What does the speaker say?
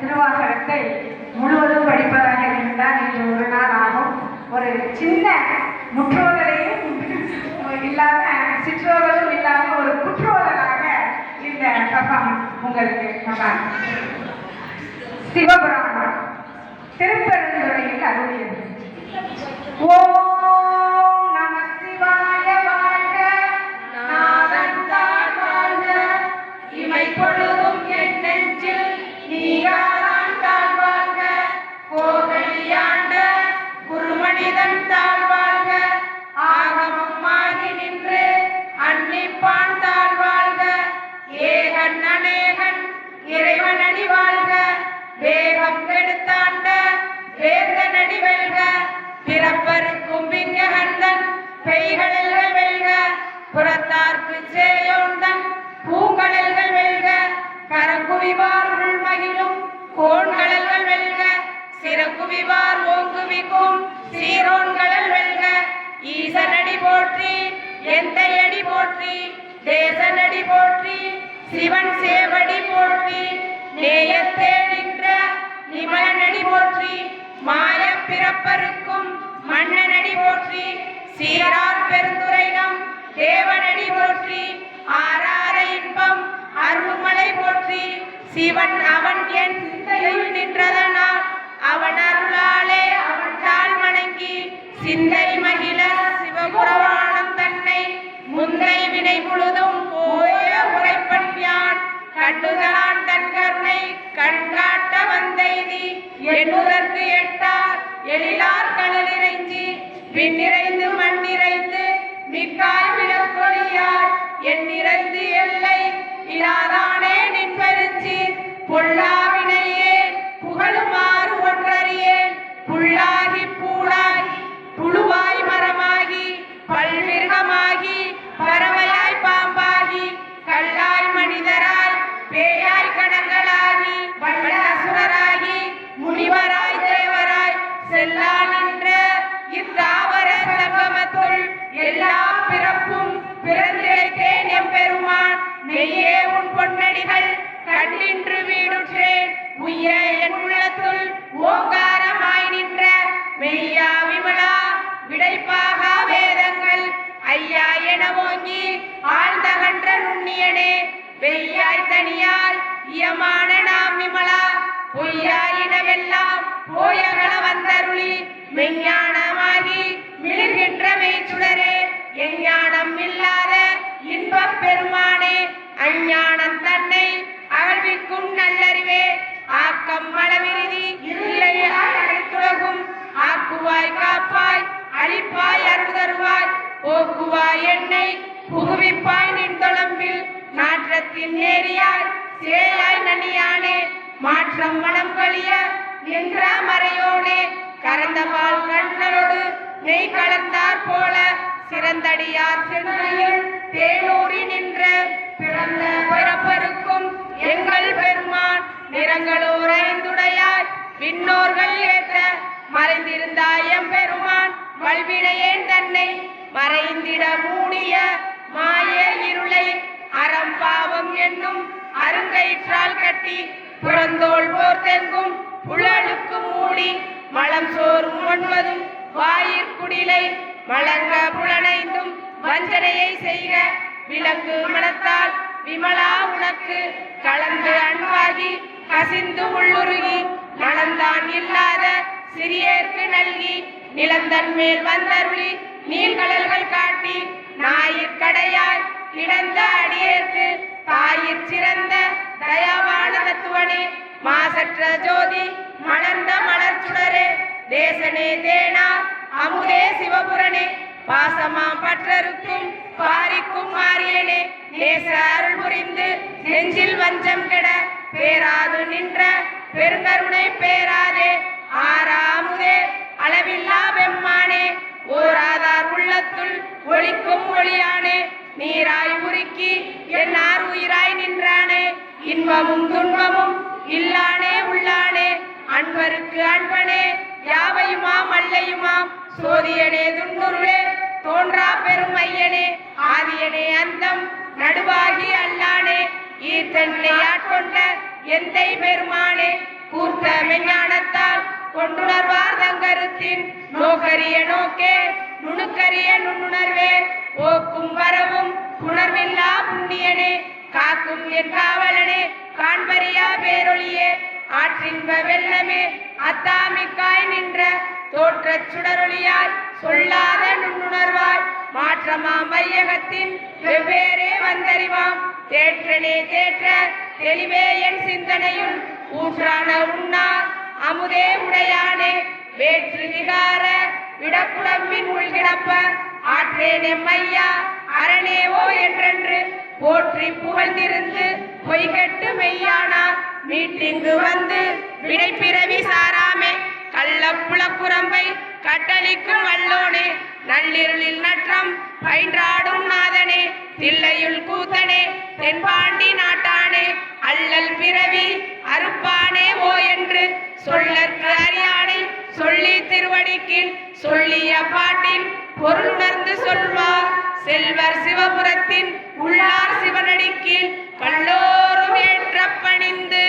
திருவாசகத்தை முழுவதும் படிப்பதாக இருந்தால் இன்று ஒரு நாள் ஆகும். ஒரு சின்ன முற்றோதலையும் இல்லாம சிற்றோதலும் இல்லாம ஒரு குற்றோதலாக இந்த கபம் உங்களுக்கு நம்ம சிவபுராணம். திருப்பெருந்துறையில் அருளியது ஓ வேகம் கெடுத்தாண்ட வேந்தனடி பிறப்பருக்கும் விஞ்ஞகந்தன் பெய்களல்கள் வெல்க புறத்தார்க்கு சேயோந்தன் பூங்கடல்கள் வெல்க கரங்குவிவார் உள்மகிழும் கோண்கடல்கள் வெல்க சிறகுவிவார் ஓங்குவிக்கும் சீரோன்கடல் வெல்க ஈசனடி போற்றி எந்த அடி போற்றி தேசனடி போற்றி சிவன் சேவடி போற்றி நேயத்தேடி நின்ற போற்றி மாய பிறப்பருக்கும் மன்னனடி போற்றி சீரார் பெருந்துரைனம் தேவனடி போற்றி ஆரார இன்பம் அருள்மலை போற்றி சிவன் அவன் என் நின்றதனால் அவன் அருளாலே அவன் தாழ் வணங்கி சிந்தை மகிழ சிவபுரவாணம் தன்னை முந்தை வினை முழுதும் போய உரைப்பன் யான் எண்ணுதற்கு எட்டார் எழிலார் கடல் இறைஞ்சி விண்ணிறைந்து மண்ணிறைந்து மிக்காய் விளக்கொழியாய் எண்ணிறைந்து எல்லை இலாரா மெய்யே உன் பொன்னடிகள் கண்ணின்று வீடுற்றேன். உய்ய என் உள்ளத்துள் ஓங்காரமாய் நின்ற மெய்யா விமலா விடைப்பாக வேதங்கள். ஐயா என ஓங்கி ஆழ்ந்தகன்ற நுண்ணியனே வெய்யாய் தனியால் இயமான நாம் விமலா. பொய்யாயினவெல்லாம் போயகள வந்தருளி மெஞ்ஞானமாகி மிளிர்கின்ற மெய்ச்சுடரே. எஞ்ஞானம் இல்லாத இன்பப் பெருமானே அஞ்ஞானம் தன்னை அகழ்விக்கும் நல்லறிவே. ஆக்கம் மலமிருதி இல்லை அனைத்துலகும் ஆக்குவாய் காப்பாய் அழிப்பாய் அருள் தருவாய் போக்குவாய் என்னை புகுவிப்பாய் நின்றொழம்பில் நாற்றத்தின் நேரியாய் சேயாய் நனியானே மாற்றம் மனம் கழிய நின்ற மறையோனே. கரந்தபால் கண்ணனோடு நெய் கலந்தார் போல. சிறந்தடியார் சென்னையில் தேனூரி நின்ற பிறந்த பிறப்பருக்கும் எங்கள் பெருமான் நிறங்களூர் ஐந்துடையார் விண்ணோர்கள் ஏற்ற மறைந்திருந்தாய் எம்பெருமான் வல்வினையேன் தன்னை மறைந்திட மூடிய மாய இருளை. அறம் பாவம் என்னும் அருங்கயிற்றால் கட்டி புறந்தோள் போர்த்தெங்கும் புழலுக்கு மூடி மலம் சோறும் ஒன்பதும் வாயிற்குடிலை. மலங்க புலனைந்தும் வஞ்சனையை செய்க. விளக்கு மனத்தால் விமலா உனக்கு. கலந்து அன்பாகி கசிந்து உள்ளுருகி நலந்தான் இல்லாத சிறியேற்கு நல்கி. நிலந்தன் மேல் வந்தருளி நீள்கடல்கள் காட்டி ஞாயிற்கடையாய் கிடந்த அடியேற்கு. தாயிற் சிறந்த தயாவான தத்துவனே மாசற்ற ஜோதி மலர்ந்த மலர் சுடரே தேசனே தேனார் அமுதே சிவபுரனே. பாசமாம் பற்றருக்கும் பாரிக்கும் மாறியனே நேச அருள் புரிந்து நெஞ்சில் வஞ்சம் கெட பேராது நின்ற பெருங்கருணை பேராதே. ஆறாமுதே அளவில்லா பெம்மானே ஓராதார் உள்ளத்துள் ஒளிக்கும் ஒளியானே. நீராய் உருக்கி என்னார் உயிராய் நின்றானே. இன்பமும் துன்பமும் இல்லானே உள்ளானே. அன்பருக்கு அன்பனே யாவையுமாம் அல்லையுமாம்? சோதியனே துண்டுருளே தோன்றா பெருமையனே ஆதியனே அந்தம் நடுவாகி அல்லானே ஈர்த்தன்னை ஆட்கொண்ட எந்தை பெருமானே கூர்த்த மெஞ்ஞானத்தால் கொண்டுணர்வார் தங்கருத்தின் நோக்கரிய நோக்கே நுணுக்கரிய நுண்ணுணர்வே ஓக்கும் வரவும் உணர்வில்லா புண்ணியனே காக்கும் என் காவலனே காண்பரியா பேரொளியே ஆற்றின்ப வெள்ளமே அத்தாமிக்காய் நின்ற தோற்றச் சுடரொளியாய் சொல்லாத நுண்ணுணர்வாய் மாற்றமாம் வையகத்தின் வெவ்வேறே வந்தறிவாம். தேற்றனே தேற்ற தெளிவே என் சிந்தனையுள் ஊற்றான உண்ணார் அமுதே உடையானே. வேற்று விகார விடக்குழம்பின் உள்கிடப்ப ஆற்றேனே மையா அரணேவோ என்றென்று. போற்றி புகழ்ந்திருந்து பொய்கட்டு மெய்யானார் மீட்டிங்கு வந்து விடைப்பிறவி சாராமே. கள்ளப்புலக்குரம்பை கட்டளிக்கும் வல்லோனே நள்ளிருளில் நற்றம் பயின்றாடும் நாதனே தில்லையுள் கூத்தனே தென்பாண்டி நாட்டானே அல்லல் பிறவி அறுப்பானே ஓ என்று சொல்லற்கு அறியானை சொல்லி திருவடிக்கில் சொல்லிய பாட்டின் பொருளுணர்ந்து சொல்வார். செல்வர் சிவபுரத்தின் உள்ளார் சிவனடிக்கில் கல்லோரும் ஏற்ற பணிந்து